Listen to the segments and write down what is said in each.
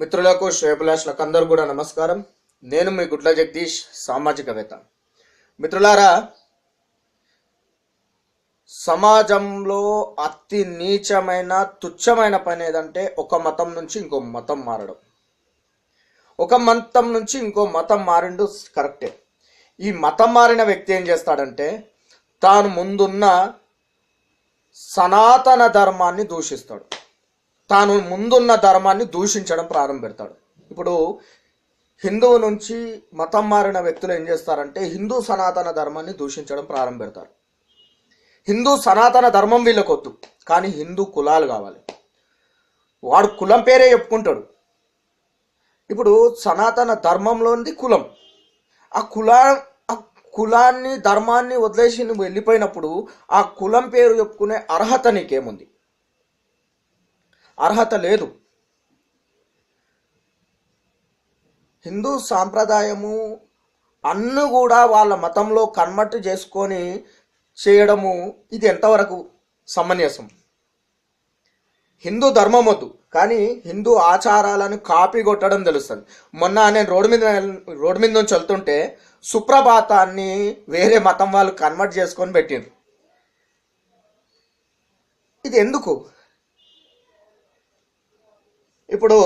మిత్రులకు శ్రేయభిలాషులకు అందరూ కూడా నమస్కారం. నేను మీ గుడ్ల జగదీష్ సామాజికవేత్త. మిత్రులారా సమాజంలో అతి నీచమైన తుచ్చమైన పని ఏదంటే ఒక మతం నుంచి ఇంకో మతం మారడం. ఒక మతం నుంచి ఇంకో మతం మారిండు కరెక్టే. ఈ మతం మారిన వ్యక్తి ఏం చేస్తాడంటే తాను ముందున్న సనాతన ధర్మాన్ని దూషిస్తాడు. తాను ముందున్న ధర్మాన్ని దూషించడం ప్రారంభ పెడతాడు ఇప్పుడు హిందువు నుంచి మతం మారిన వ్యక్తులు ఏం చేస్తారంటే హిందూ సనాతన ధర్మాన్ని దూషించడం ప్రారంభ పెడతారు హిందూ సనాతన ధర్మం వీళ్ళకొద్దు కానీ హిందూ కులాలు కావాలి. వాడు కులం పేరే చెప్పుకుంటాడు. ఇప్పుడు సనాతన ధర్మంలోనిది కులం. ఆ కులా ఆ కులాన్ని ధర్మాన్ని వదిలేసి నువ్వు వెళ్ళిపోయినప్పుడు ఆ కులం పేరు చెప్పుకునే అర్హత నీకేముంది? అర్హత లేదు. హిందూ సాంప్రదాయము అన్ను కూడా వాళ్ళ మతంలో కన్వర్ట్ చేసుకొని చేయడము ఇది ఎంతవరకు సమంజసం? హిందూ ధర్మం వద్దు కానీ హిందూ ఆచారాలను కాపీ కొట్టడం తెలుస్తుంది. మొన్న నేను రోడ్డు మీద రోడ్డు మీద నుంచి వెళ్తుంటే సుప్రభాతాన్ని వేరే మతం వాళ్ళు కన్వర్ట్ చేసుకొని పెట్టిండ్రు. ఇది ఎందుకు? ఇప్పుడు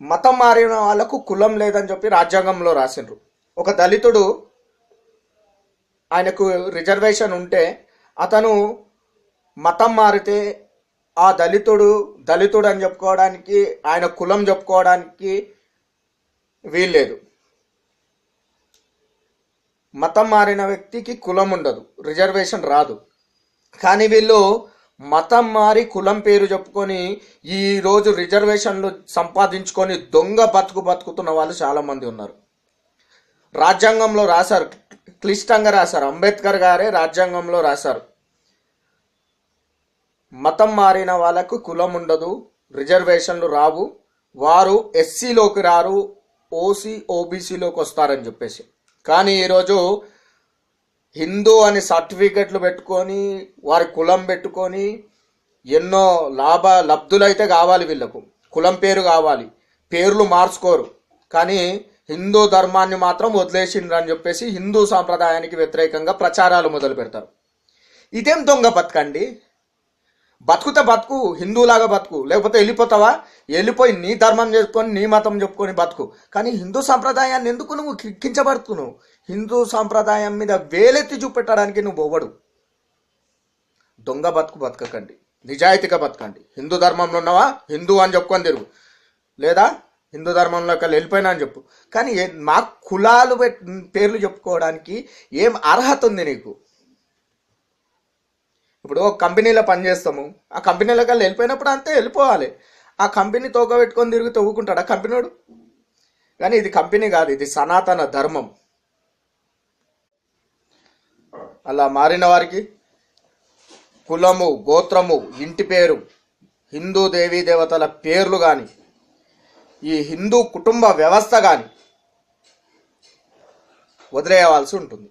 మతం మారిన వాళ్ళకు కులం లేదని చెప్పి రాజ్యాంగంలో రాసిండ్రు. ఒక దళితుడు ఆయనకు రిజర్వేషన్ ఉంటే అతను మతం మారితే ఆ దళితుడు దళితుడు అని చెప్పుకోవడానికి ఆయన కులం చెప్పుకోవడానికి వీల్లేదు. మతం మారిన వ్యక్తికి కులం ఉండదు రిజర్వేషన్ రాదు. కానీ వీళ్ళు మతం మారి కులం పేరు చెప్పుకొని ఈరోజు రిజర్వేషన్లు సంపాదించుకొని దొంగ బతుకు బతుకుతున్న వాళ్ళు చాలామంది ఉన్నారు. రాజ్యాంగంలో రాశారు క్లిష్టంగా రాశారు. అంబేద్కర్ గారే రాజ్యాంగంలో రాశారు. మతం మారిన వాళ్ళకు కులం ఉండదు రిజర్వేషన్లు రావు. వారు ఎస్సీలోకి రారు ఓసీ ఓబీసీలోకి వస్తారని చెప్పేసి. కానీ ఈరోజు హిందూ అని సర్టిఫికెట్లు పెట్టుకొని వారి కులం పెట్టుకొని ఎన్నో లాభ లబ్ధులైతే కావాలి వీళ్ళకు. కులం పేరు కావాలి. పేర్లు మార్చుకోరు. కానీ హిందూ ధర్మాన్ని మాత్రం వదిలేసిండ్రు అని చెప్పేసి హిందూ సాంప్రదాయానికి వ్యతిరేకంగా ప్రచారాలు మొదలు పెడతారు. ఇదేం దొంగ బతకండి? బతుకుతే బతుకు హిందూలాగా బతుకు. లేకపోతే వెళ్ళిపోతావా? వెళ్ళిపోయి నీ ధర్మం చెప్పుకొని నీ మతం చెప్పుకొని బతుకు. కానీ హిందూ సాంప్రదాయాన్ని ఎందుకు నువ్వు కి- కించబడుతున్నావు? హిందూ సాంప్రదాయం మీద వేలెత్తి చూపెట్టడానికి నువ్వు పోవడు దొంగ బతుకు బతకకండి నిజాయితీగా బతకండి. హిందూ ధర్మంలో ఉన్నావా? హిందూ అని చెప్పుకొని తిరుగు. లేదా? హిందూ ధర్మంలోకి వెళ్ళిపోయినా అని చెప్పు. కానీ ఏ- మా కులాలు పేర్లు చెప్పుకోవడానికి ఏం అర్హత ఉంది నీకు? ఇప్పుడు ఒక కంపెనీలో పనిచేస్తాము ఆ కంపెనీలోకి వెళ్ళిపోయినప్పుడు అంతే వెళ్ళిపోవాలి. ఆ కంపెనీ తోక పెట్టుకొని తిరిగి తవ్వుకుంటాడు ఆ కంపెనీడు కానీ ఇది కంపెనీ కాదు ఇది సనాతన ధర్మం. అలా మారిన వారికి కులము గోత్రము ఇంటి పేరు హిందూ దేవీ దేవతల పేర్లు కానీ ఈ హిందూ కుటుంబ వ్యవస్థ కానీ వదిలేయవలసి ఉంటుంది.